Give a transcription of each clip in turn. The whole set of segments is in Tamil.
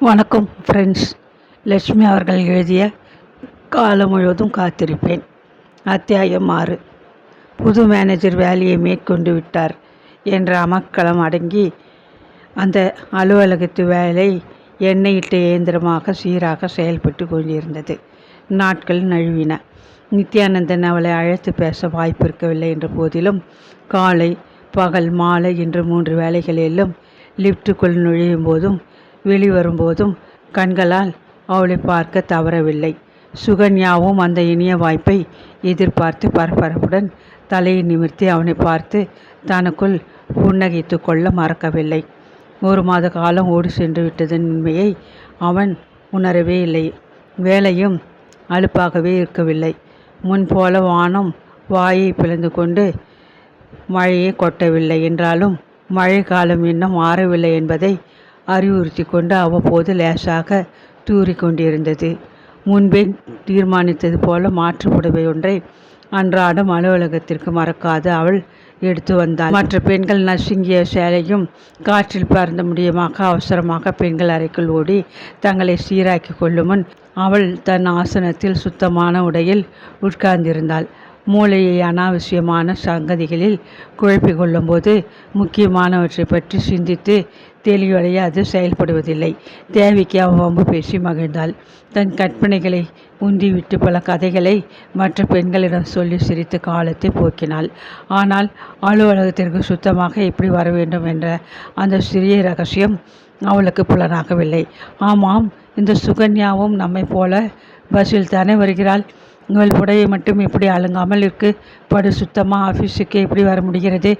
வணக்கம் ஃப்ரெண்ட்ஸ் லட்சுமி அவர்கள் எழுதிய காலம் முழுவதும் காத்திருப்பேன். அத்தியாயம் ஆறு. புது மேனேஜர் வேலையை மேற்கொண்டு விட்டார் என்ற அமக்களம் அடங்கி அந்த அலுவலகத்து வேலை எண்ணெயிட்ட இயந்திரமாக சீராக செயல்பட்டு கொண்டிருந்தது. நாட்கள் நழுவின. நித்யானந்தன் அவளை அழைத்து பேச வாய்ப்பு இருக்கவில்லை என்ற போதிலும் காலை பகல் மாலை என்று மூன்று வேலைகளிலும் லிஃப்ட்டுக்குள் நுழையும் போதும் வெளிவரும்போதும் கண்களால் அவளை பார்க்க தவறவில்லை. சுகன்யாவும் அந்த இனிய வாய்ப்பை எதிர்பார்த்து பரபரப்புடன் தலையை நிமிர்த்தி அவனை பார்த்து தனக்குள் புன்னகைத்து கொள்ள மறக்கவில்லை. ஒரு மாத காலம் ஓடி சென்று விட்டதன் உண்மையை அவன் உணரவே இல்லை. வேலையும் அலுப்பாகவே இருக்கவில்லை. முன்போல வானம் வாயை பிளந்து கொண்டு மழையை கொட்டவில்லை. என்றாலும் மழை காலம் இன்னும் மாறவில்லை என்பதை அறிவுறுத்தி கொண்டு அவ்வப்போது லேசாக தூறிக்கொண்டிருந்தது. முன்பே தீர்மானித்தது போல மாற்று புடவை ஒன்றை அன்றாடம் அலுவலகத்திற்கு மறக்காது அவள் எடுத்து வந்தாள். மற்ற பெண்கள் நசுங்கிய சேலையும் காற்றில் பறந்த முடியுமாக அவசரமாக பெண்கள் அறைக்குள் ஓடி தங்களை சீராக்கி கொள்ளும் முன் அவள் தன் ஆசனத்தில் சுத்தமான உடையில் உட்கார்ந்திருந்தாள். மூளையை அனாவசியமான சங்கதிகளில் குழப்பிக் கொள்ளும்போது முக்கியமானவற்றை பற்றி சிந்தித்து தெளிவடைய அது செயல்படுவதில்லை. தேவிக்கு அவ்வம்பு பேசி மகிழ்ந்தாள். தன் கற்பனைகளை உந்திவிட்டு பல கதைகளை மற்ற பெண்களிடம் சொல்லி சிரித்து காலத்தை போக்கினாள். ஆனால் அலுவலகத்திற்கு சுத்தமாக எப்படி வர வேண்டும்? என்ற அந்த சிறிய ரகசியம் அவளுக்கு புலனாகவில்லை. ஆமாம் இந்த சுகன்யாவும் நம்மை போல பஸ்ஸில் தானே வருகிறாள்? உங்கள் புடையை மட்டும் இப்படி அழுங்காமல் இருக்கு. படு சுத்தமாக ஆஃபீஸுக்கு எப்படி வர முடிகிறது?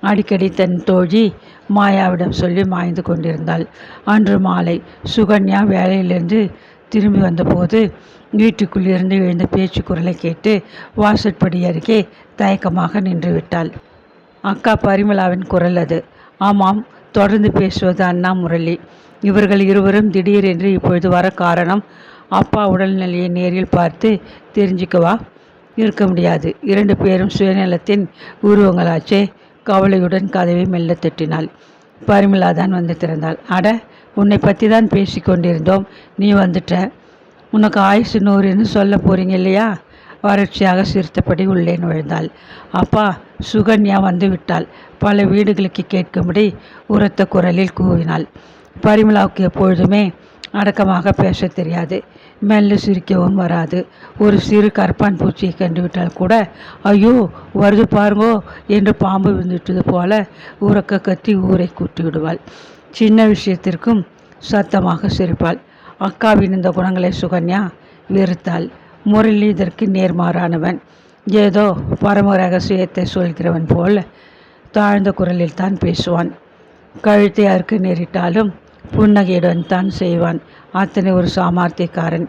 அடிக்கடி தன் தோழி மாயாவிடம் சொல்லி மாய்ந்து கொண்டிருந்தாள். அன்று மாலை சுகன்யா வேலையிலிருந்து திரும்பி வந்தபோது வீட்டுக்குள் இருந்து எழுந்த பேச்சு குரலை கேட்டு வாசற்படி அருகே தயக்கமாக நின்று விட்டாள். அக்கா பரிமளாவின் குரல் அது. ஆமாம் தொடர்ந்து பேசுவது அண்ணா முரளி. இவர்கள் இருவரும் திடீரென்று இப்பொழுது வர காரணம் அப்பா உடல்நிலையை நேரில் பார்த்து தெரிஞ்சுக்கவா? இருக்க முடியாது. இரண்டு பேரும் சுயநலத்தின் உருவங்களாச்சே. கவலையுடன் கதவை மெல்ல தட்டினாள். பரிமலா தான் வந்து திறந்தாள். அட உன்னை பற்றி தான் பேசி கொண்டிருந்தோம். நீ வந்துட்ட. உனக்கு ஆயுசு நூறுன்னு சொல்ல போகிறீங்க இல்லையா? வறட்சியாக சிரித்தபடி உள்ளே நுழைந்தாள். அப்பா சுகன்யா வந்து விட்டாள். பல வீடுகளுக்கு கேட்கும்படி உரத்த குரலில் கூவினாள். பரிமலாவுக்கு எப்பொழுதுமே அடக்கமாக பேச தெரியாது. மெல்ல சிரிக்கவும் வராது. ஒரு சிறு கற்பான் பூச்சியை கண்டுவிட்டால் கூட ஐயோ வருது பாருங்கோ என்று பாம்பு விழுந்துட்டது போல உறக்க கத்தி ஊரை கூட்டி விடுவாள் சின்ன விஷயத்திற்கும் சத்தமாக சிரிப்பாள். அக்காவின் இந்த குணங்களை சுகன்யா வெறுத்தாள். முரளி இதற்கு நேர்மாறானவன். ஏதோ பரம ரகசியத்தை சொல்கிறவன் போல் தாழ்ந்த குரலில் தான் பேசுவான். கழுத்தை அறுக்க நேரிட்டாலும் புன்னகையுடன் தான் செய்வான். அத்தனை ஒரு சாமார்த்திக்காரன்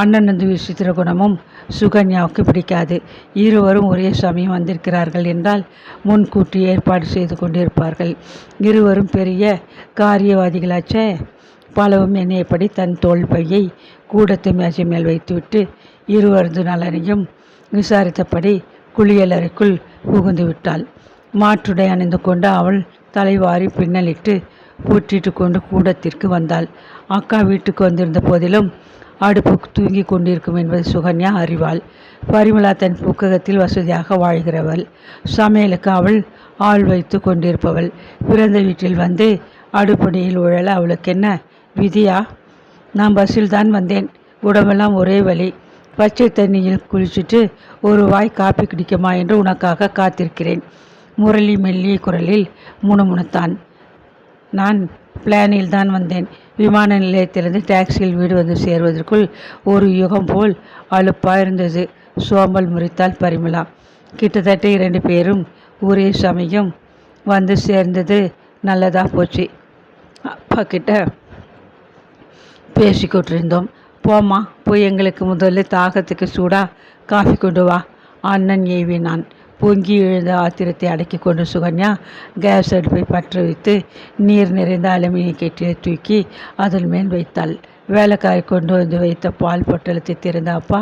அண்ணன் வந்து விசித்திர குணமும் சுகன்யாவுக்கு பிடிக்காது. இருவரும் ஒரே சமயம் வந்திருக்கிறார்கள் என்றால் முன்கூட்டி ஏற்பாடு செய்து கொண்டிருப்பார்கள். இருவரும் பெரிய காரியவாதிகளாச்சே. பலவும் எண்ணியபடி தன் தோல் பையை கூடத்து மேஜை மேல் வைத்துவிட்டு இருவரது நலனையும் விசாரித்தபடி குளியலறைக்குள் புகுந்து விட்டாள். மாற்றுடை அணிந்து கொண்டு அவள் தலைவாரி பின்னலிட்டு பூற்றிட்டு கொண்டு கூடத்திற்கு வந்தாள். அக்கா வீட்டுக்கு வந்திருந்த போதிலும் அடுப்பு தூங்கி கொண்டிருக்கும் என்பது சுகன்யா அறிவாள். பரிமலா தன் புக்ககத்தில் வசதியாக வாழ்கிறவள். சமையலுக்கு அவள் ஆள் வைத்து கொண்டிருப்பவள். பிறந்த வீட்டில் வந்து அடுப்படியில் உழல அவளுக்கு என்ன விதியா? நான் பஸ்ஸில் தான் வந்தேன். உடம்பெல்லாம் ஒரே வழி பச்சை தண்ணியில் குளிச்சுட்டு ஒரு வாய் காப்பி குடிக்குமா என்று உனக்காக காத்திருக்கிறேன். முரளி மெல்லிய குரலில் முணுமுணுத்தான். நான் பிளானில் தான் வந்தேன். விமான நிலையத்திலிருந்து டாக்ஸியில் வீடு வந்து சேர்வதற்குள் ஒரு யுகம் போல் அலுப்பாக இருந்தது. சோம்பல் முறித்தால் பரிமளா. கிட்டத்தட்ட இரண்டு பேரும் ஒரே சமயம் வந்து சேர்ந்தது நல்லதாக போச்சு. அப்பா கிட்ட பேசிக்கொண்டிருந்தோம் போமா போய் எங்களுக்கு முதல்ல தாகத்துக்கு சூடாக காஃபி கொண்டு வா. அண்ணன் ஏவினான். பொங்கி எழுந்த ஆத்திரத்தை அடக்கி கொண்டு சுகன்யா கேஸ் அடுப்பை பற்ற வைத்து நீர் நிறைந்த அலுமினிய கெட்டியை தூக்கி அதன் மேல் வைத்தாள். வேலைக்காரி கொண்டு வந்து வைத்த பால் பொட்டலத்தை திறந்த அப்பா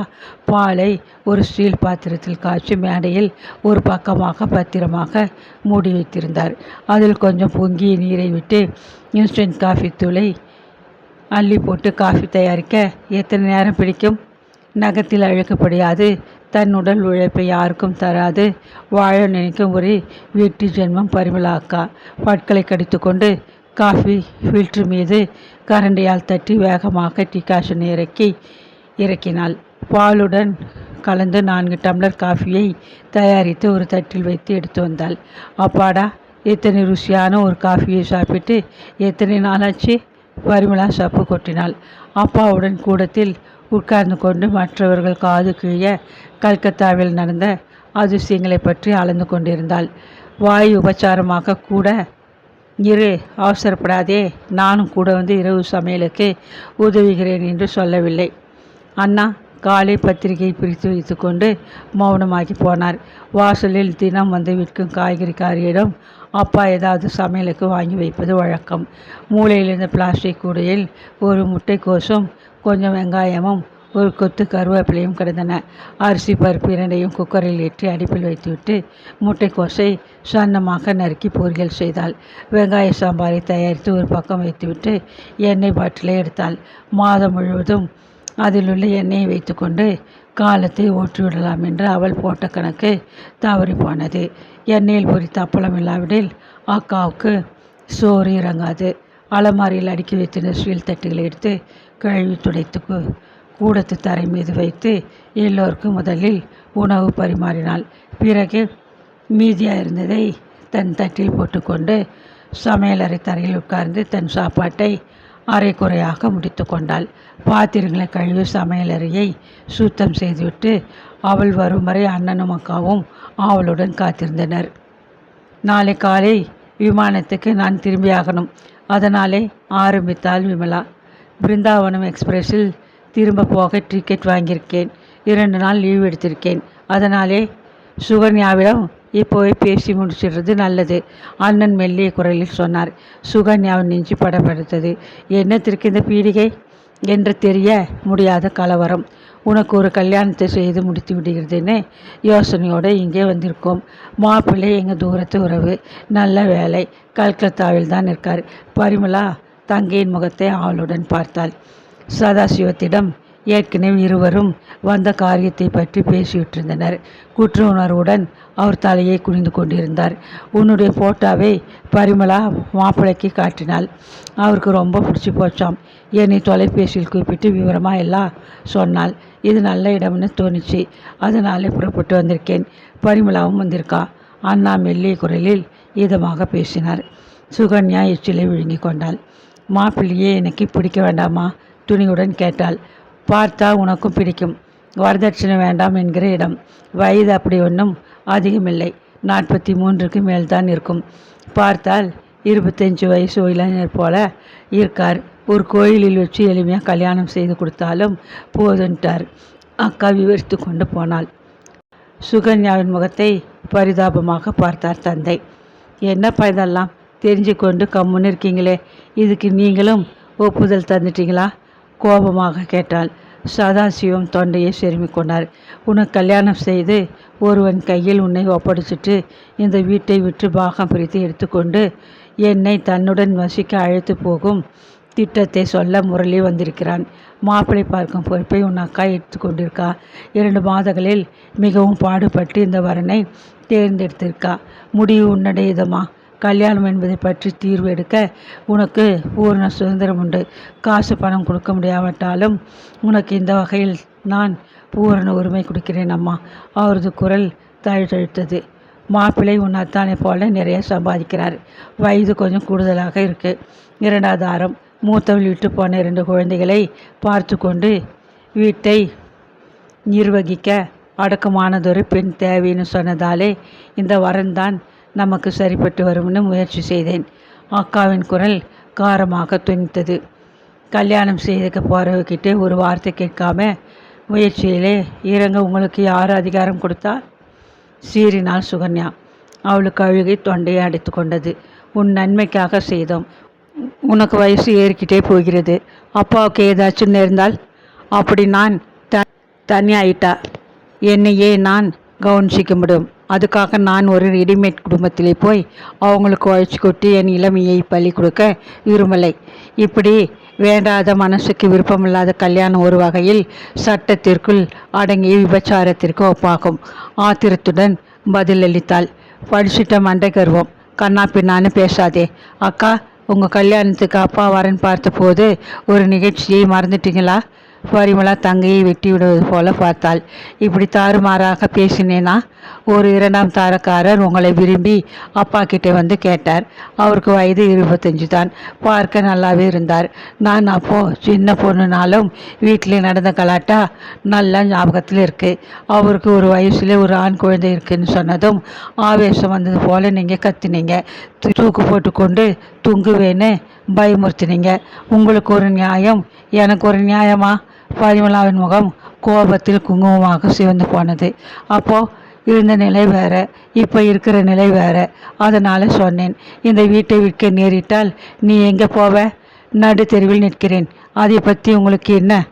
பாலை ஒரு ஸ்டீல் பாத்திரத்தில் காய்ச்சி மேடையில் ஒரு பக்கமாக பத்திரமாக மூடி வைத்திருந்தார். அதில் கொஞ்சம் பொங்கிய நீரை விட்டு இன்ஸ்டன்ட் காஃபி தூளை அள்ளி போட்டு காஃபி தயாரிக்க எத்தனை நேரம் பிடிக்கும்? நகத்தில் அழைக்கப்படாது தன் உடல் உழைப்பை யாருக்கும் தராது. வாழ நினைக்கும் ஒரு வெற்றி ஜென்மம் பரிமளா அக்கா பற்களை கடித்துக்கொண்டு காஃபி ஃபில்டர் மீது கரண்டியால் தட்டி வேகமாக டிகாஷன் இறக்கி இறக்கினாள். பாலுடன் கலந்து நான்கு டம்ளர் காஃபியை தயாரித்து ஒரு தட்டில் வைத்து எடுத்து வந்தாள். அப்பாடா எத்தனை ருசியான ஒரு காஃபியை சாப்பிட்டு எத்தனை நாளாச்சு? பரிமளா சப்பு கொட்டினாள். அப்பாவுடன் கூடத்தில் உட்கார்ந்து கொண்டு மற்றவர்கள் காது கிழிய கல்கத்தாவில் நடந்த அதிசயங்களை பற்றி அளந்து கொண்டிருந்தாள். வாய் உபச்சாரமாக கூட இரு அவசரப்படாதே நானும் கூட வந்து இரவு சமையலுக்கு உதவுகிறேன் என்று சொல்லவில்லை. அண்ணா காலை பத்திரிகை பிரித்து வைத்துக்கொண்டு மௌனமாகி போனார். வாசலில் தினம் வந்து விற்கும் காய்கறிக்காரியிடம் அப்பா ஏதாவது சமையலுக்கு வாங்கி வைப்பது வழக்கம். மூளையிலிருந்த பிளாஸ்டிக் கூடையில் ஒரு முட்டைக்கோசும் கொஞ்சம் வெங்காயமும் ஒரு கொத்து கருவேப்பிலையும் கிடந்தன. அரிசி பருப்பு இரண்டையும் குக்கரில் ஏற்றி அடுப்பில் வைத்துவிட்டு முட்டைக்கோசை சன்னமாக நறுக்கி பொரியல் செய்தாள். வெங்காய சாம்பாரை தயாரித்து ஒரு பக்கம் வைத்துவிட்டு எண்ணெய் பாட்டிலை எடுத்தாள். மாதம் முழுவதும் அதில் உள்ள எண்ணெயை வைத்துக்கொண்டு காலத்தை ஓற்றிவிடலாம் என்று அவள் போட்ட கணக்கு தவறி போனது எண்ணெயில் பொறித்த அப்பளம் இல்லாவிடில் அக்காவுக்கு சோறு இறங்காது. அலமாரியில் அடுக்கி வைத்திருந்த ஸ்டீல் தட்டுகளை எடுத்து கழுவி துடைத்து கூடத்து தரை மீது வைத்து எல்லோருக்கும் முதலில் உணவு பரிமாறினாள். பிறகு மீதியாக இருந்ததை தன் தட்டில் போட்டுக்கொண்டு சமையலறை தரையில் உட்கார்ந்து தன் சாப்பாட்டை அரைக்குறையாக முடித்து கொண்டாள். பாத்திரங்களை கழுவி சமையலறையை சுத்தம் செய்துவிட்டு அவள் வரும் வரை அண்ணனும் அக்காவும் அவளுடன் காத்திருந்தனர். நாளை காலை விமானத்துக்கு நான் திரும்பியாகணும். அதனாலே ஆரம்பித்தாள் விமலா. பிருந்தாவனம் எக்ஸ்பிரஸில் திரும்ப போக டிக்கெட் வாங்கியிருக்கேன். இரண்டு நாள் லீவ் எடுத்திருக்கேன். அதனாலே சுகன்யாவிடம் இப்போவே பேசி முடிச்சிடுறது நல்லது. அண்ணன் மெல்லிய குரலில் சொன்னார். சுகன்யாவின் நெஞ்சு படப்படுத்தது என்னத்திற்கு இந்த பீடிகை என்று தெரிய முடியாத கலவரம். உனக்கு ஒரு கல்யாணத்தை செய்து முடித்து விடுகிறதுன்னு யோசனையோடு இங்கே வந்திருக்கோம். மாப்பிள்ளை எங்கள் தூரத்து உறவு. நல்ல வேலை. கல்கத்தாவில் தான் இருக்கார். பரிமளா தங்கையின் முகத்தை ஆளுடன் பார்த்தாள். சதாசிவத்திடம் ஏற்கனவே இருவரும் வந்த காரியத்தை பற்றி பேசிவிட்டிருந்தனர் குற்ற உணர்வுடன் அவர் தலையை குனிந்து கொண்டிருந்தார். உன்னுடைய போட்டோவை பரிமளா மாப்பிள்ளைக்கு காட்டினாள். அவருக்கு ரொம்ப பிடிச்சி போச்சாம். என்னை தொலைபேசியில் கூப்பிட்டு விவரமாக எல்லாம் சொன்னாள். இது நல்ல இடம்னு தோணுச்சு. அதனாலே புறப்பட்டு வந்திருக்கேன். பரிமளாவும் வந்திருக்கா. அண்ணா மெல்லிய குரலில் இதமாக பேசினார். சுகன்யா எச்சிலை விழுங்கி கொண்டாள். மாப்பிள்ளையே எனக்கு பிடிக்க வேண்டாமா? துணியுடன் கேட்டாள். பார்த்தா உனக்கும் பிடிக்கும். வரதட்சணை வேண்டாம் என்கிற இடம். வயது அப்படி ஒன்றும் அதிகமில்லை. நாற்பத்தி மூன்றுக்கு மேல்தான் இருக்கும். பார்த்தால் இருபத்தஞ்சு வயசு இளைஞர் போல இருக்கார். ஒரு கோயிலில் வச்சு எளிமையாக கல்யாணம் செய்து கொடுத்தாலும் போதுன்ட்டார். அக்கா விவரித்து கொண்டு போனாள். சுகன்யாவின் முகத்தை பரிதாபமாக பார்த்தார் தந்தை. என்னப்பா இதெல்லாம் தெரிஞ்சு கொண்டு கம்முன்னு இருக்கீங்களே. இதுக்கு நீங்களும் ஒப்புதல் தந்துட்டீங்களா? கோபமாக கேட்டாள். சதாசிவம் தொண்டையை செருமி கொண்டார். உனக்கு கல்யாணம் செய்து ஒருவன் கையில் உன்னை ஒப்படைச்சிட்டு இந்த வீட்டை விட்டு பாகம் பிரித்து எடுத்துக்கொண்டு என்னை தன்னுடன் வசிக்க அழைத்து போகும் திட்டத்தை சொல்ல முரளி வந்திருக்கிறான். மாப்பிள்ளை பார்க்கும் பொறுப்பை உன் அக்கா எடுத்துக்கொண்டிருக்கா இரண்டு மாதங்களில் மிகவும் பாடுபட்டு இந்த வரனை தேர்ந்தெடுத்திருக்கா? முடிவு உன்னுடையதம்மா கல்யாணம் என்பதை பற்றி தீர்வு எடுக்க உனக்கு பூர்ண சுதந்திரம் உண்டு. காசு பணம் கொடுக்க முடியாவிட்டாலும் உனக்கு இந்த வகையில் நான் பூரண உரிமை கொடுக்கிறேன் அம்மா. அவரது குரல் தழுத்தழுத்தது மாப்பிள்ளை உன் அத்தானை போல நிறைய சம்பாதிக்கிறார். வயது கொஞ்சம் கூடுதலாக இருக்கு. இரண்டாவது ஆரம் மூத்தவள் விட்டு போன இரண்டு குழந்தைகளை பார்த்து கொண்டு வீட்டை நிர்வகிக்க அடக்கமானதொரு பெண் தேவைன்னு சொன்னதாலே இந்த வரன்தான் நமக்கு சரிப்பட்டு வரும்னு முயற்சி செய்தேன். அக்காவின் குரல் காரமாக துணித்தது கல்யாணம் செய்துக்க போகிறவர்கிட்ட ஒரு வார்த்தை கேட்காம முயற்சியிலே இறங்க உங்களுக்கு யார் அதிகாரம் கொடுத்தா? சீறினாள் சுகன்யா. அவளுக்கு அழுகை தொண்டையை அடைத்து கொண்டது. உன் நன்மைக்காக செய்தோம். உனக்கு வயசு ஏறிக்கிட்டே போகிறது. அப்பாவுக்கு ஏதாச்சும் நேர்ந்தால்? அப்படி நான் த தனியாயிட்டா? என்னையே நான் கவனிச்சிக்க முடியும். அதுக்காக நான் ஒரு ரெடிமேட் குடும்பத்திலே போய் அவங்களுக்கு உழைச்சி கொட்டி என் இளமையை பலி கொடுக்க விரும்பலை. இப்படி வேண்டாத மனசுக்கு விருப்பமில்லாத கல்யாணம் ஒரு வகையில் சட்டத்திற்குள் அடங்கிய விபச்சாரத்திற்கு ஒப்பாகும். ஆத்திரத்துடன் பதிலளித்தாள். படிச்சிட்ட மண்டை கருவம். கண்ணா பின்னான்னு பேசாதே. அக்கா உங்கள் கல்யாணத்துக்கு அப்பா வரேன்னு பார்த்தபோது ஒரு நிகழ்ச்சியை மறந்துட்டீங்களா? பரிமளா தங்கையை வெட்டி விடுவது போல பார்த்தாள். இப்படி தாறுமாறாக பேசினேனா? ஒரு இரண்டாம் தாரக்காரர் உங்களை விரும்பி அப்பா கிட்டே வந்து கேட்டார். அவருக்கு வயது இருபத்தஞ்சு தான். பார்க்க நல்லாவே இருந்தார். நான் அப்போது சின்ன பொண்ணுனாலும் வீட்டில் நடந்த கலாட்டா நல்லா ஞாபகத்தில் இருக்குது அவருக்கு ஒரு வயசுல ஒரு ஆண் குழந்தை இருக்குன்னு சொன்னதும் ஆவேசம் வந்தது போல் நீங்கள் கத்துனீங்க. தூக்கு போட்டுக்கொண்டு துங்குவேன்னு பயமுறுத்தினீங்க. உங்களுக்கு ஒரு நியாயம் எனக்கு ஒரு நியாயமா? பரிமலாவின் முகம் கோபத்தில் குங்குமமாக சிவந்து போனது. அப்போது இருந்த நிலை வேற இப்போ இருக்கிற நிலை வேற. அதனால் சொன்னேன் இந்த வீட்டை விற்க நேரிட்டால் நீ எங்கே போவ? நடு தெருவில் நிற்கிறேன். அதை பற்றி உங்களுக்கு என்ன?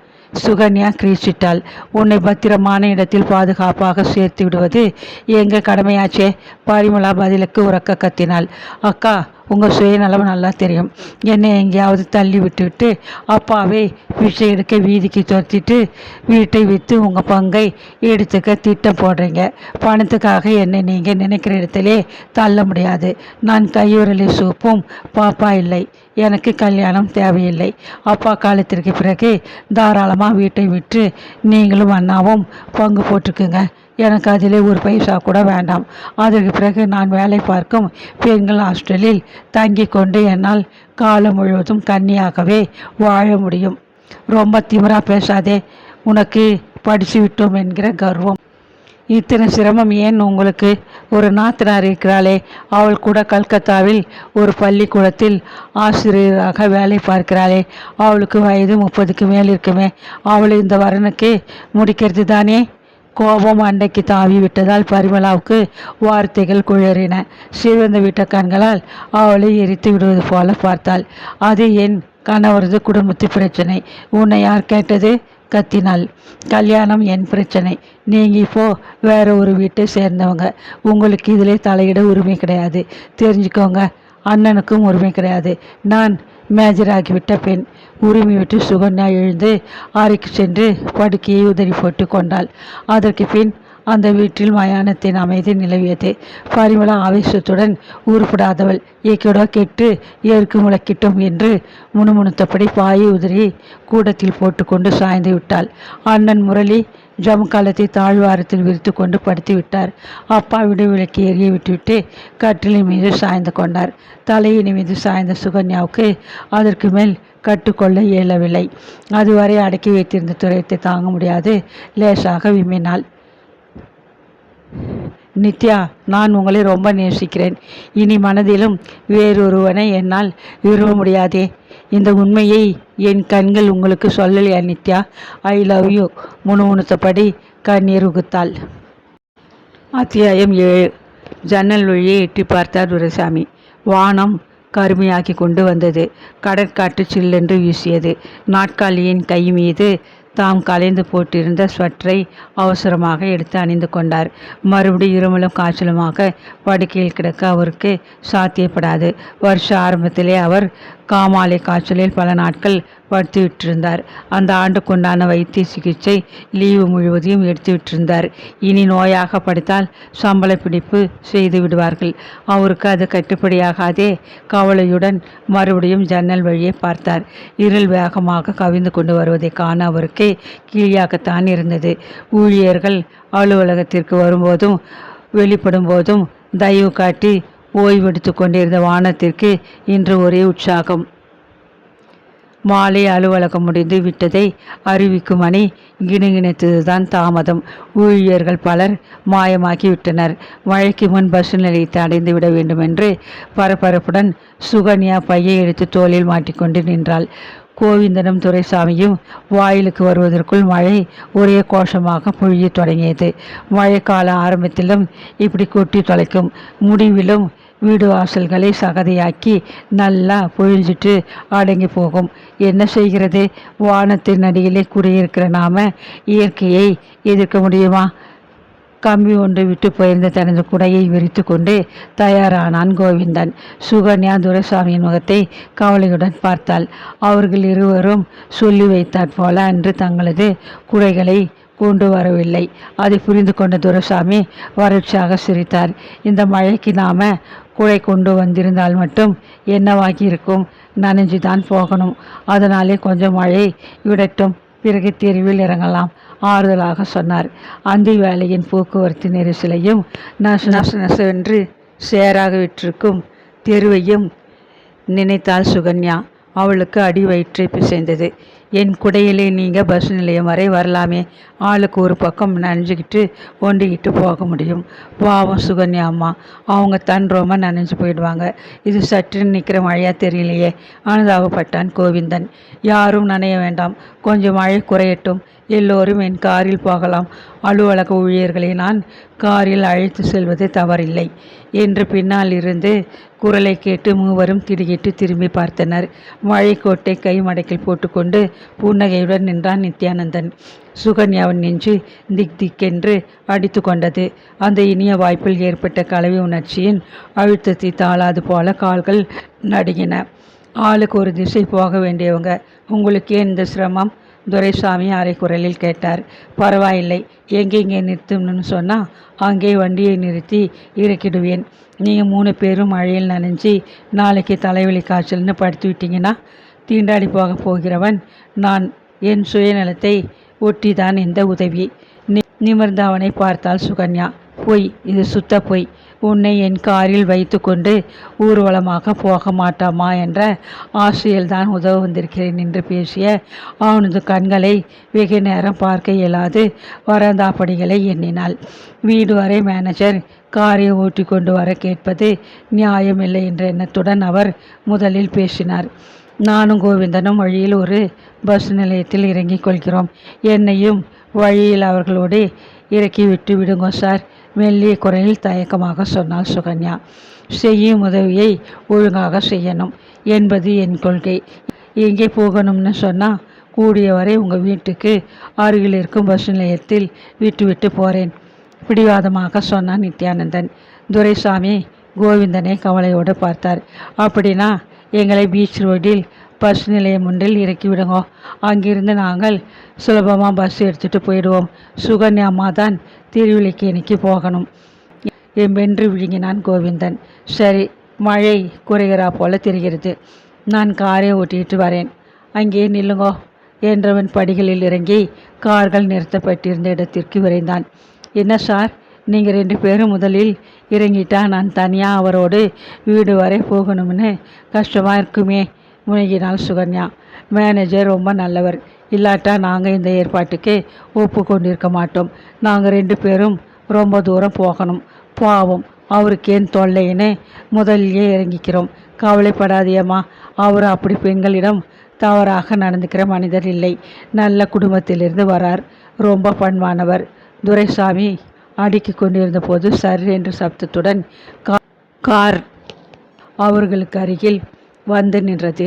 சுகன்யா கிரீச்சிட்டாள். உன்னை பத்திரமான இடத்தில் பாதுகாப்பாக சேர்த்து விடுவது எங்கள் கடமையாச்சே? பரிமளா பதிலுக்கு உறக்க கத்தினாள். அக்கா உங்கள் சுயநலம் நல்லா தெரியும். என்னை எங்கேயாவது தள்ளி விட்டுவிட்டு அப்பாவே விஷயம் எடுக்க வீதிக்கு துரத்திட்டு வீட்டை விற்று உங்கள் பங்கை எடுத்துக்க திட்டம் போடுறீங்க. பணத்துக்காக என்னை நீங்கள் நினைக்கிற இடத்திலே தள்ள முடியாது. நான் கையுறலி சூப்பும் பாப்பா இல்லை. எனக்கு கல்யாணம் தேவையில்லை. அப்பா காலத்திற்கு பிறகு தாராளமாக வீட்டை விற்று நீங்களும் அண்ணாவும் பங்கு போட்டுக்குங்க. எனக்கு அதிலே ஒரு பைசா கூட வேண்டாம். அதற்கு பிறகு நான் வேலை பார்க்கும் பெண்கள் ஹாஸ்டலில் தங்கி கொண்டு என்னால் காலம் முழுவதும் கன்னியாகவே வாழ முடியும். ரொம்ப திமிரா பேசாதே உனக்கு படித்து விட்டோம் என்கிற கர்வம். இத்தனை சிரமம் ஏன் உங்களுக்கு? ஒரு நாத்தனார் இருக்கிறாளே அவள் கூட கல்கத்தாவில் ஒரு பள்ளிக்கூடத்தில் ஆசிரியராக வேலை பார்க்கிறாளே அவளுக்கு வயது முப்பதுக்கு மேல் இருக்குமே அவள் இந்த வரனுக்கு முடிக்கிறது தானே கோபம் அண்டைக்கு தாவி விட்டதால் பரிமளாவுக்கு வார்த்தைகள் குழறின. ஸ்ரீவந்த விட்ட கண்களால் அவளை எரித்து விடுவது போல பார்த்தாள். அது என் கணவரது குடும்பத்து பிரச்சனை. உன்னை யார் கேட்டது? கத்தினாள். கல்யாணம் என் பிரச்சனை. நீங்கள் இப்போ வேற ஒரு வீட்டை சேர்ந்தவங்க. உங்களுக்கு இதிலே தலையிட உரிமை கிடையாது. தெரிஞ்சுக்கோங்க. அண்ணனுக்கும் உரிமை கிடையாது. நான் மேஜராகிவிட்ட பெண் உரிமை விட்டு சுகன்யா எழுந்து அறைக்கு சென்று படுக்கையை உதறி போட்டு கொண்டாள். அதற்கு பின் அந்த வீட்டில் மயானத்தின் அமைதி நிலவியது. பரிமளா ஆவேசத்துடன் உருப்படாதவள் ஏக்கடோ கெட்டு ஏற்கு முளைக்கிட்டோம் என்று முணுமுணுத்தபடி பாயை உதிரி கூடத்தில் போட்டுக்கொண்டு சாய்ந்து விட்டாள். அண்ணன் முரளி ஜமுக்காலத்தை தாழ்வாரத்தில் விரித்து கொண்டு படுத்து விட்டார் அப்பா விடுவிளக்கு எரிய விட்டுவிட்டு கட்டிலின் மீது சாய்ந்து கொண்டார். தலையின் மீது சாய்ந்த சுகன்யாவுக்கு அதற்கு மேல் கட்டுக்கொள்ள இயலவில்லை. அதுவரை அடக்கி வைத்திருந்த துறையத்தை தாங்க முடியாது. லேசாக விம்மினாள். நித்யா நான் உங்களை ரொம்ப நேசிக்கிறேன். இனி மனதிலும் வேறொருவனை என்னால் விரும்ப முடியாதே. இந்த உண்மையை என் கண்கள் உங்களுக்கு சொல்லலையா நித்யா ஐ லவ் யூ முணுமுணுத்தபடி கண்ணீர் உகுத்தாள். அத்தியாயம் ஏழு. ஜன்னல் வழியே எட்டி பார்த்தார் துரைசாமி. வானம் கருமையாக்கி கொண்டு வந்தது. கடற்காற்று சில்லென்று வீசியது. நாட்காலியின் கை மீது தாம் கலைந்து போட்டிருந்த ஸ்வெட்டரை அவசரமாக எடுத்து அணிந்து கொண்டார். மறுபடி இருமலும் காய்ச்சலுமாக படுக்கையில் கிடக்க அவருக்கு சாத்தியப்படாது. வருஷ ஆரம்பத்திலே அவர் காமாலை காய்ச்சலில் பல நாட்கள் படுத்து விட்டிருந்தார் அந்த ஆண்டுக்குண்டான வைத்திய சிகிச்சை லீவு முழுவதையும் எடுத்து விட்டிருந்தார் இனி நோயாக படுத்தால் சம்பள பிடிப்பு செய்து விடுவார்கள். அவருக்கு அது கட்டுப்படியாகாதே கவலையுடன் மறுபடியும் ஜன்னல் வழியை பார்த்தார். இருள் வேகமாக கவிழ்ந்து கொண்டு வருவதை காண அவருக்கு கீழியாகத்தான் இருந்தது. ஊழியர்கள் அலுவலகத்திற்கு வரும்போதும் வெளிப்படும் போதும் தயவு காட்டி ஓய்வெடுத்து கொண்டிருந்த வானத்திற்கு இன்று ஒரே உற்சாகம். மாலை அலுவலகம் முடிந்து விட்டதை அறிவிக்கும் அணி கிணுகிணைத்ததுதான் தாமதம். ஊழியர்கள் பலர் மாயமாக்கி விட்டனர் மழைக்கு முன் பஸ் நிலையத்தை அடைந்து விட வேண்டும் என்று பரபரப்புடன் சுகன்யா பையை எடுத்து தோளில் மாட்டிக்கொண்டு நின்றாள். கோவிந்தனும் துரைசாமியும் வாயிலுக்கு வருவதற்குள் மழை ஒரே கோஷமாக பொழிய தொடங்கியது. மழைக்கால ஆரம்பத்திலும் இப்படி கொட்டி தொலைக்கும் முடிவிலும் வீடு வாசல்களை சகதியாக்கி நல்லா பொழிஞ்சிட்டு அடங்கி போகும். என்ன செய்கிறது? வானத்தின் அடியிலே குடியிருக்கிற நாம இயற்கையை எதிர்க்க முடியுமா? கம்பி ஒன்று விட்டு போயிருந்த தனது குடையை விரித்து கொண்டு தயாரானான் கோவிந்தன். சுகன்யா துரைசாமியின் முகத்தை கவலையுடன் பார்த்தாள். அவர்கள் இருவரும் சொல்லி வைத்தாற் போல அன்று தங்களது குடைகளை கொண்டு வரவில்லை. அதை புரிந்து கொண்ட துரைசாமி வறட்சியாக சிரித்தார். இந்த மழைக்கு நாம குடை கொண்டு வந்திருந்தால் மட்டும் என்னவாகி இருக்கும் நனைஞ்சு தான் போகணும். அதனாலே கொஞ்சம் மழை விடட்டும். பிறகு தெருவில் இறங்கலாம். ஆறுதலாக சொன்னார். அந்தி வேலையின் போக்குவரத்து நெரிசலையும் நசு நசு நசுவென்று சேராக விட்டிருக்கும் தெருவையும் நினைத்தாள் சுகன்யா. அவளுக்கு அடி வயிற்றை பிசைந்தது. என் குடையிலே நீங்கள் பஸ் நிலையம் வரை வரலாமே. ஆளுக்கு ஒரு பக்கம் நனைஞ்சுக்கிட்டு ஒண்டிக்கிட்டு போக முடியும். பாவம் சுகன்யா அம்மா. அவங்க தன் ரொம்ப நனைஞ்சு போயிடுவாங்க. இது சற்றுன்னு நிற்கிற மழையாக தெரியலையே. அனுதாபப்பட்டான் கோவிந்தன். யாரும் நனைய வேண்டாம். கொஞ்சம் மழை குறையட்டும். எல்லோரும் என் காரில் போகலாம். அலுவலக ஊழியர்களை நான் காரில் அழைத்து செல்வது தவறில்லை என்று பின்னால் இருந்து குரலை கேட்டு மூவரும் திடுகிட்டு திரும்பி பார்த்தனர். மழைக்கோட்டை கை மடக்கில் போட்டுக்கொண்டு புன்னகையுடன் நின்றான் நித்யானந்தன். சுகன்யாவின் நெஞ்சு திக் திக்கென்று அடித்து கொண்டது. அந்த இனிய வாய்ப்பில் ஏற்பட்ட கலவி உணர்ச்சியின் அழுத்தத்தை தாளாது போல கால்கள் நடுங்கின. ஆளுக்கு ஒரு திசை போக வேண்டியவங்க உங்களுக்கு ஏன் இந்த சிரமம்? துரைசாமி அரைக்குரலில் கேட்டார். பரவாயில்லை எங்கெங்கே நிறுத்தணும்னு சொன்னால் அங்கே வண்டியை நிறுத்தி இறக்கிடுவேன். நீங்கள் மூணு பேரும் மழையில் நனைஞ்சி நாளைக்கு தலைவலி காய்ச்சல்னு படுத்து விட்டீங்கன்னா தீண்டாடி போக போகிறவன் நான். என் சுயநலத்தை ஒட்டிதான் இந்த உதவி. நி நிமிர்ந்து பார்த்தாள் சுகன்யா பொய் இது சுத்த பொய். உன்னை என் காரில் வைத்துக்கொண்டு ஊர்வலமாக போக மாட்டாமா என்ற ஆசையில்தான் உதவ வந்திருக்கிறேன் என்று பேசிய அவனது கண்களை வெகு நேரம் பார்க்க இயலாது வரந்தாப்படிகளை எண்ணினாள். வீடு வரை மேனேஜர் காரை ஓட்டி கொண்டு வர கேட்பது நியாயமில்லை என்ற எண்ணத்துடன் அவர் முதலில் பேசினார். நானும் கோவிந்தனும் வழியில் ஒரு பஸ் நிலையத்தில் இறங்கிக் கொள்கிறோம். என்னையும் வழியில் அவர்களோடு இறக்கி விட்டு விடுங்க சார். மெல்லிய குரலில் தயக்கமாக சொன்னாள் சுகன்யா செய்யும் உதவியை ஒழுங்காக செய்யணும் என்பது என் கொள்கை. எங்கே போகணும்னு சொன்னால் கூடியவரை உங்கள் வீட்டுக்கு அருகில் இருக்கும் பஸ் நிலையத்தில் விட்டு விட்டு போகிறேன் பிடிவாதமாக சொன்னான் நித்யானந்தன். துரைசாமி கோவிந்தனை கவலையோடு பார்த்தார். அப்படின்னா எங்களை பீச் ரோடில் பஸ் நிலையம் ஒன்றில் இறக்கி விடுங்கோ அங்கிருந்து நாங்கள் சுலபமாக பஸ் எடுத்துகிட்டு போயிடுவோம். சுகன்யா அம்மா தான் திருவிழிக்கேணிக்கு போகணும். வென்று விழுங்கினான் கோவிந்தன். சரி மழை குறைகிறா போல தெரிகிறது. நான் காரை ஓட்டிட்டு வரேன். அங்கே நில்லுங்கோ என்றவன் படிகளில் இறங்கி கார்கள் நிறுத்தப்பட்டிருந்த இடத்திற்கு விரைந்தான். என்ன சார் நீங்கள் ரெண்டு பேரும் முதலில் இறங்கிட்டா நான் தனியாக அவரோடு வீடு வரை போகணும்னு கஷ்டமாக இருக்குமே முனகினாள் சுகன்யா. மேனேஜர் ரொம்ப நல்லவர். இல்லாட்டா நாங்கள் இந்த ஏற்பாட்டுக்கு ஒப்பு கொண்டிருக்க மாட்டோம். நாங்கள் ரெண்டு பேரும் ரொம்ப தூரம் போகணும். பாவம் அவருக்கு ஏன் தொல்லைன்னு முதல்லையே இறங்கிக்கிறோம். கவலைப்படாதியம்மா அவர் அப்படி பெண்களிடம் தவறாக நடந்துக்கிற மனிதர் இல்லை. நல்ல குடும்பத்திலிருந்து வரார். ரொம்ப பண்பானவர். துரைசாமி அடுக்கி கொண்டிருந்த போது சர் என்ற சப்தத்துடன் கார் அவர்களுக்கு அருகில் வந்து நின்றது.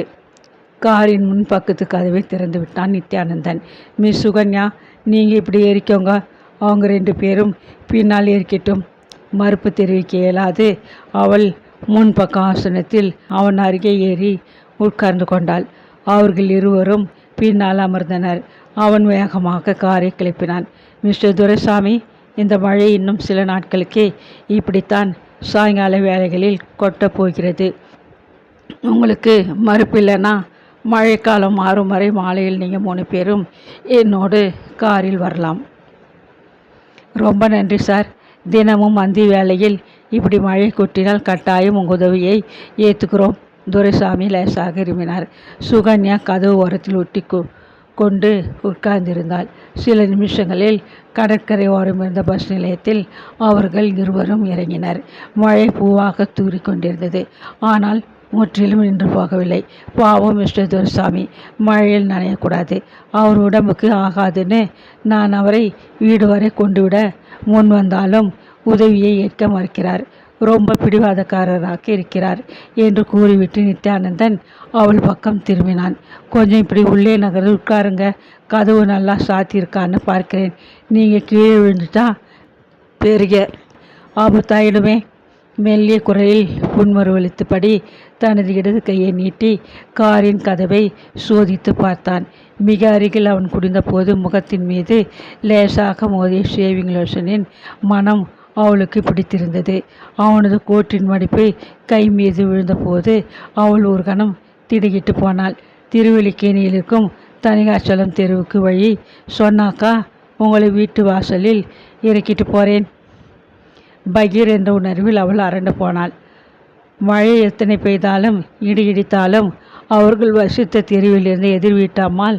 காரின் முன் பக்கத்து கதவை திறந்து விட்டான் நித்யானந்தன். மிஸ் சுகன்யா நீங்கள் இப்படி ஏறிக்கோங்க. அவங்க ரெண்டு பேரும் பின்னால் ஏறிக்கட்டும். மறுப்பு தெரிவிக்க இயலாது. அவள் முன்பக்க ஆசனத்தில் அவன் அருகே ஏறி உட்கார்ந்து கொண்டாள். அவர்கள் இருவரும் பின்னால் அமர்ந்தனர். அவன் வேகமாக காரை கிளப்பினான். மிஸ்டர் துரைசாமி இந்த மழை இன்னும் சில நாட்களுக்கே இப்படித்தான் சாயங்கால வேலைகளில் கொட்டப் போகிறது. உங்களுக்கு மறுப்பு இல்லைன்னா மழைக்காலம் மாறும் வரை மாலையில் நீங்கள் மூணு பேரும் என்னோடு காரில் வரலாம். ரொம்ப நன்றி சார். தினமும் அந்தி வேளையில் இப்படி மழை கொட்டினால் கட்டாயம் உங்கள் உதவியை ஏற்றுக்கிறோம் துரைசாமி லேசாக இருமினார். சுகன்யா கதவு ஓரத்தில் ஒட்டி கொண்டு உட்கார்ந்திருந்தாள். சில நிமிஷங்களில் கடற்கரை ஓரம் இருந்த பஸ் நிலையத்தில் அவர்கள் இருவரும் இறங்கினர். மழை பூவாக தூறிக்கொண்டிருந்தது. ஆனால் முற்றிலும் நின்று போகவில்லை. பாவம் மிஸ்டர் சாமி மழையில் நனையக்கூடாது. அவர் உடம்புக்கு ஆகாதுன்னு நான் அவரை வீடு வரை கொண்டு விட முன் வந்தாலும் உதவியை ஏற்க மறுக்கிறார். ரொம்ப பிடிவாதக்காரராக இருக்கிறார் என்று கூறிவிட்டு நித்யானந்தன் அவள் பக்கம் திரும்பினான். கொஞ்சம் இப்படி உள்ளே நகர் உட்காருங்க. கதவு நல்லா சாத்தியிருக்கான்னு பார்க்கிறேன். நீங்கள் கீழே விழுந்துட்டா பெரிய ஆபத்தாயிடுமே. மெல்லிய குரலில் புன்மறுவளித்தபடி தனது இடது கையை நீட்டி காரின் கதவை சோதித்து பார்த்தான். மிக அருகில் அவன் குடிந்தபோது முகத்தின் மீது லேசாக மோதிய ஷேவிங் லோஷனின் மனம் அவளுக்கு பிடித்திருந்தது. அவனது கோட்டின் மடிப்பு கை மீது விழுந்தபோது அவள் ஒரு கணம் திடுகிட்டு போனாள். திருவெளிக்கேணியில் இருக்கும் தனிகாச்சலம் தெருவுக்கு வழி சொன்னாக்கா உங்களை வீட்டு வாசலில் இறக்கிட்டு போகிறேன் பகீர் என்ற உணர்வில் அவள் அரண்டு போனாள். மழை எத்தனை பெய்தாலும் இடி இடித்தாலும் அவர்கள் வசித்த தெருவிலிருந்து எதிர் வீட்டம்மாள்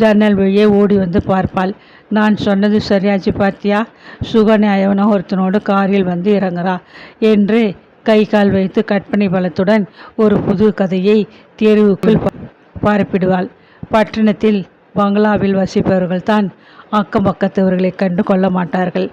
ஜன்னல் வழியே ஓடி வந்து பார்ப்பாள். நான் சொன்னது சரியாச்சு பார்த்தியா சுகநியாயவன ஒருத்தனோடு காரில் வந்து இறங்குறா என்று கை கால் வைத்து கற்பனை பலத்துடன் ஒரு புது கதையை தெருவுக்குள் பரப்பிடுவாள். பட்டணத்தில் பங்களாவில் வசிப்பவர்கள்தான் அக்கம் பக்கத்தவர்களை கண்டு கொள்ள மாட்டார்கள்.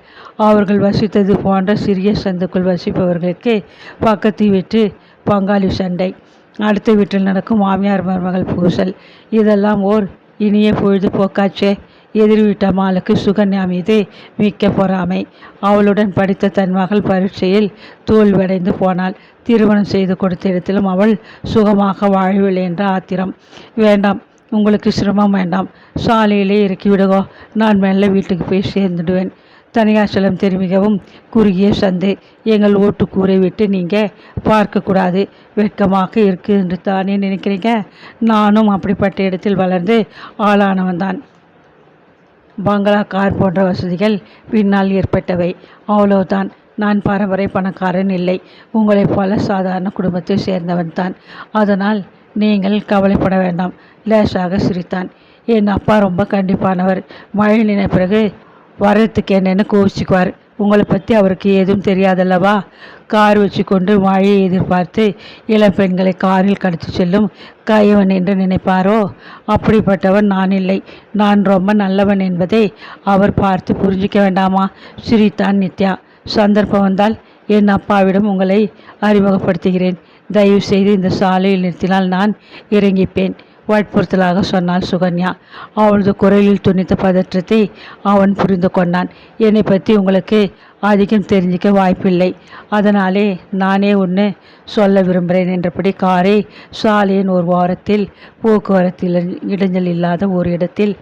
அவர்கள் வசித்தது போன்ற சிறிய சந்துக்குள் வசிப்பவர்களுக்கு பக்கத்து வீட்டு பங்காளி சண்டை. அடுத்த வீட்டில் நடக்கும் மாமியார் மருமகள் பூசல். இதெல்லாம் ஓர் இனிய பொழுதுபோக்காச்சே. எதிர் வீட்டு மாலுக்கு சுகன்யா மீது மிக்க பொறாமை. அவளுடன் படித்த தன் மகள் பரீட்சையில் தோல்வடைந்து போனாள். திருமணம் செய்து கொடுத்த இடத்திலும் அவள் சுகமாக வாழவில்லை என்ற ஆத்திரம். வேண்டாம் உங்களுக்கு சிரமம் வேண்டாம். சாலையிலே இறக்கிவிடுகோ நான் மெல்ல வீட்டுக்கு போய் சேர்ந்துடுவேன். தனியாசலம் தெரிமிகவும் குறுகிய சந்து. எங்கள் ஓட்டு கூரை விட்டு நீங்கள் பார்க்கக்கூடாது. வெட்கமாக இருக்கு என்று தானே நினைக்கிறீங்க? நானும் அப்படிப்பட்ட இடத்தில் வளர்ந்து ஆளானவன் தான். பங்களா கார் போன்ற வசதிகள் பின்னால் ஏற்பட்டவை. அவ்வளோதான் நான் பரம்பரை பணக்காரன் இல்லை. உங்களைப் போல சாதாரண குடும்பத்தை சேர்ந்தவன் தான். அதனால் நீங்கள் கவலைப்பட வேண்டாம். லேசாக சிரித்தான். என் அப்பா ரொம்ப கண்டிப்பானவர். மழை நின பிறகு வர்றதுக்கு என்னென்னு கோவிச்சுக்குவார். உங்களை பற்றி அவருக்கு எதுவும் தெரியாதல்லவா? கார் வச்சு கொண்டு மழையை எதிர்பார்த்து இளம் பெண்களை காரில் கடத்தி செல்லும் கையவன் என்று நினைப்பாரோ? அப்படிப்பட்டவன் நான் இல்லை. நான் ரொம்ப நல்லவன் என்பதை அவர் பார்த்து புரிஞ்சிக்க வேண்டாமா? சிரித்தான் நித்யா. சந்தர்ப்பம் வந்தால் என் அப்பாவிடம் உங்களை அறிமுகப்படுத்துகிறேன். தயவு செய்து இந்த சாலையில் நிறுத்தினால் நான் இறங்கிப்பேன். வற்புறுத்தலாக சொன்னாள் சுகன்யா. அவளது குரலில் துணித்த பதற்றத்தை அவன் புரிந்து கொண்டான். என்னை பற்றி உங்களுக்கு அதிகம் தெரிஞ்சிக்க வாய்ப்பில்லை. அதனாலே நானே ஒன்று சொல்ல விரும்புகிறேன் என்றபடி காரை சாலையின் ஒரு வாரத்தில் போக்குவரத்தில் இடைஞ்சல் இல்லாத ஒரு இடத்தில்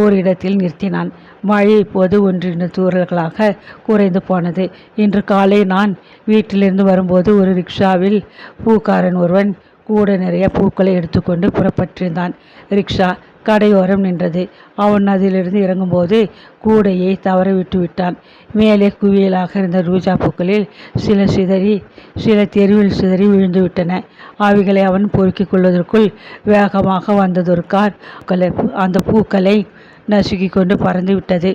ஓரிடத்தில் நிறுத்தினான். மழை இப்போது ஒன்றிரண்டு தூரல்களாக குறைந்து போனது. இன்று காலை நான் வீட்டிலிருந்து வரும்போது ஒரு ரிக்ஷாவில் பூக்காரன் ஒருவன் கூட நிறைய பூக்களை எடுத்துக்கொண்டு புறப்பட்டிருந்தான். ரிக்ஷா கடையோரம் நின்றது. அவன் அதிலிருந்து இறங்கும்போது கூடையை தவற விட்டு விட்டான் மேலே குவியலாக இருந்த ரோஜா பூக்களில் சில சிதறி சில தெருவில் சிதறி விழுந்து விட்டன அவைகளை அவன் பொறுக்கிக் கொள்வதற்குள் வேகமாக வந்ததொரு கார் அந்த பூக்களை நசுக்கி கொண்டு பறந்து விட்டது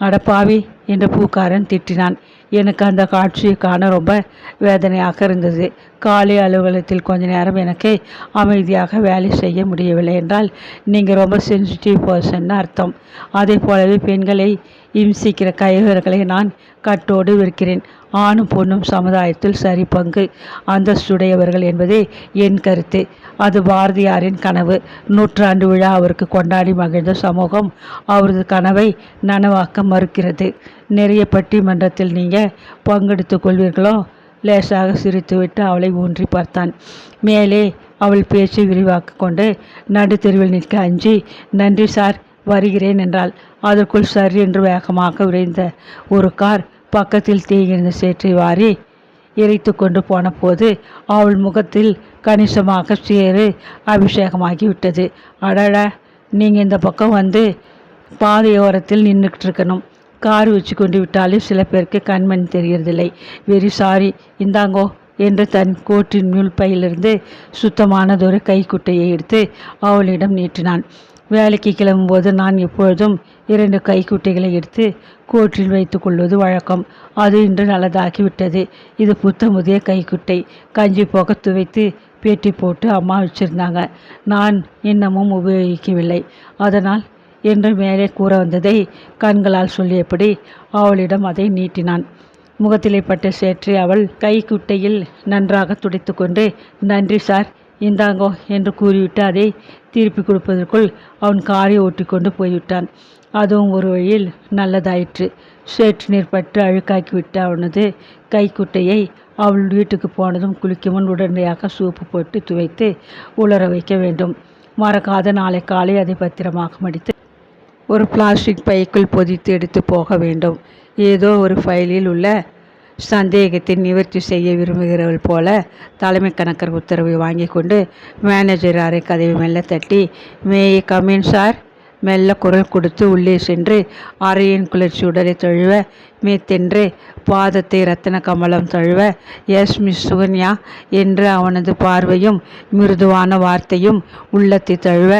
அடப்பாவி என்று பூக்காரன் திட்டினான். எனக்கு அந்த காட்சியை காண ரொம்ப வேதனையாக இருந்தது. காலை அலுவலகத்தில் கொஞ்ச நேரம் எனக்கு அமைதியாக வேலை செய்ய முடியவில்லை என்றால் நீங்கள் ரொம்ப சென்சிட்டிவ் பர்சன் அர்த்தம். அதே போலவே பெண்களை இம்சிக்கிற கைவர்களை நான் கட்டோடு விற்கிறேன். ஆணும் பொண்ணும் சமுதாயத்தில் சரி பங்கு அந்தஸ்துடையவர்கள் என்பதே என் கருத்து. அது பாரதியாரின் கனவு. நூற்றாண்டு விழா அவருக்கு கொண்டாடி மகிழ்ந்த சமூகம் அவரது கனவை நனவாக்க மறுக்கிறது. நிறைய பட்டிமன்றத்தில் நீங்கள் பங்கெடுத்துக் கொள்வீர்களோ? லேசாக சிரித்துவிட்டு அவளை ஊன்றி பார்த்தான். மேலே அவள் பேச்சை விரிவாக்க கொண்டு நடுத்தெருவில் நிற்க அஞ்சி நன்றி சார் வருகிறேன் என்றாள். அதற்குள் சரி என்று வேகமாக விரைந்த ஒரு கார் பக்கத்தில் தேங்கியிருந்த சேற்றை வாரி இறைத்து கொண்டு போன போது அவள் முகத்தில் கணிசமாக சேறு அபிஷேகமாகிவிட்டது அடட நீங்கள் இந்த பக்கம் வந்து பாதையோரத்தில் நின்றுக்கிட்டு இருக்கணும். கார் வச்சு கொண்டு விட்டாலே சில பேருக்கு கண்மண் தெரியறதில்லை. வெரி சாரி இந்தாங்கோ என்று தன் கோட்டின் பையிலிருந்து சுத்தமானதொரு கைக்குட்டையை எடுத்து அவளிடம் நீட்டினான். வேலைக்கு கிளம்பும்போது நான் எப்பொழுதும் இரண்டு கைக்குட்டைகளை எடுத்து கோட்டில் வைத்து கொள்வது வழக்கம். அது இன்று நல்லதாகிவிட்டது. இது புத்தமுதிய கைக்குட்டை. கஞ்சி போக துவைத்து பேட்டி போட்டு அம்மா வச்சுருந்தாங்க. நான் இன்னமும் உபயோகிக்கவில்லை. அதனால் என்று மேலே கூற வந்ததை கண்களால் சொல்லியபடி அவளிடம் அதை நீட்டினான். முகத்திலே பட்டு சேற்றி அவள் கைக்குட்டையில் நன்றாக துடைத்து கொண்டு நன்றி சார் இந்தாங்கோ என்று கூறிவிட்டு அதை திருப்பி கொடுப்பதற்குள் அவன் காரை ஓட்டிக்கொண்டு போய்விட்டான். அதுவும் ஒரு வழியில் நல்லதாயிற்று. சேற்று நீர் பட்டு அழுக்காக்கிவிட்டு அவனது கைக்குட்டையை அவள் வீட்டுக்கு போனதும் குளிக்கும் முன் உடனடியாக சூப்பு போட்டு துவைத்து உலர வைக்க வேண்டும். மறக்காத நாளை காலை அதை பத்திரமாக மடித்து ஒரு பிளாஸ்டிக் பைக்குள் பொதித்து எடுத்து போக வேண்டும். ஏதோ ஒரு ஃபைலில் உள்ள சந்தேகத்தை நிவர்த்தி செய்ய விரும்புகிறவள் போல தலைமை கணக்கர் உத்தரவை வாங்கி கொண்டு மேனேஜர் அறை கதவை மெல்ல தட்டி மேயை கமின் சார் மெல்ல குரல் கொடுத்து உள்ளே சென்று அறையின் குளிர்ச்சி உடலை தழுவ மேத்தென்று பாதத்தை ரத்தன கமலம் தழுவ எஸ் மிஸ் சுகன்யா என்று அவனது பார்வையும் மிருதுவான வார்த்தையும் உள்ளத்தை தழுவ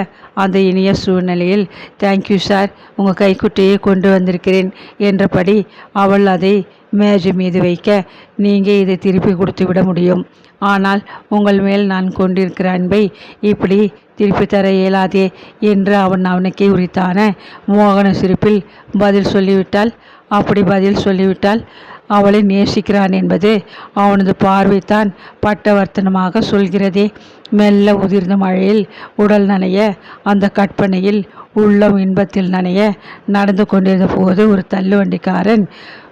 அந்த இனிய சூழ்நிலையில். தேங்க்யூ சார் உங்கள் கைக்குட்டையை கொண்டு வந்திருக்கிறேன் என்றபடி அவள் அதை மேஜை மீது வைக்க நீங்கள் இதை திருப்பி கொடுத்து விட முடியும். ஆனால் உங்கள் மேல் நான் கொண்டிருக்கிற அன்பை இப்படி திருப்பி தர இயலாதே என்று அவன் அவனுக்கே உரித்தான மோகன சிரிப்பில் பதில் சொல்லிவிட்டால் அப்படி பதில் சொல்லிவிட்டால் அவளை நேசிக்கிறான் என்பது அவனது பார்வைத்தான் பட்டவர்த்தனமாக சொல்கிறதே. மெல்ல உதிர்ந்த மழையில் உடல் நனைய அந்த கற்பனையில் உள்ளம் இன்பத்தில் நனைய நடந்து கொண்டிருந்த போது ஒரு தள்ளுவண்டிக்காரன்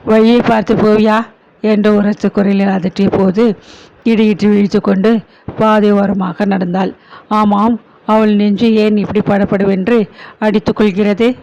வழியை பார்த்து போவியா? என்ற உரத்து குரலில் அதட்டிய போது இடியிட்டு வீழ்த்து கொண்டு பாதை ஓரமாக நடந்தாள். ஆமாம் அவள் நெஞ்சு ஏன் இப்படி படப்படுவென்று அடித்துக்கொள்கிறதே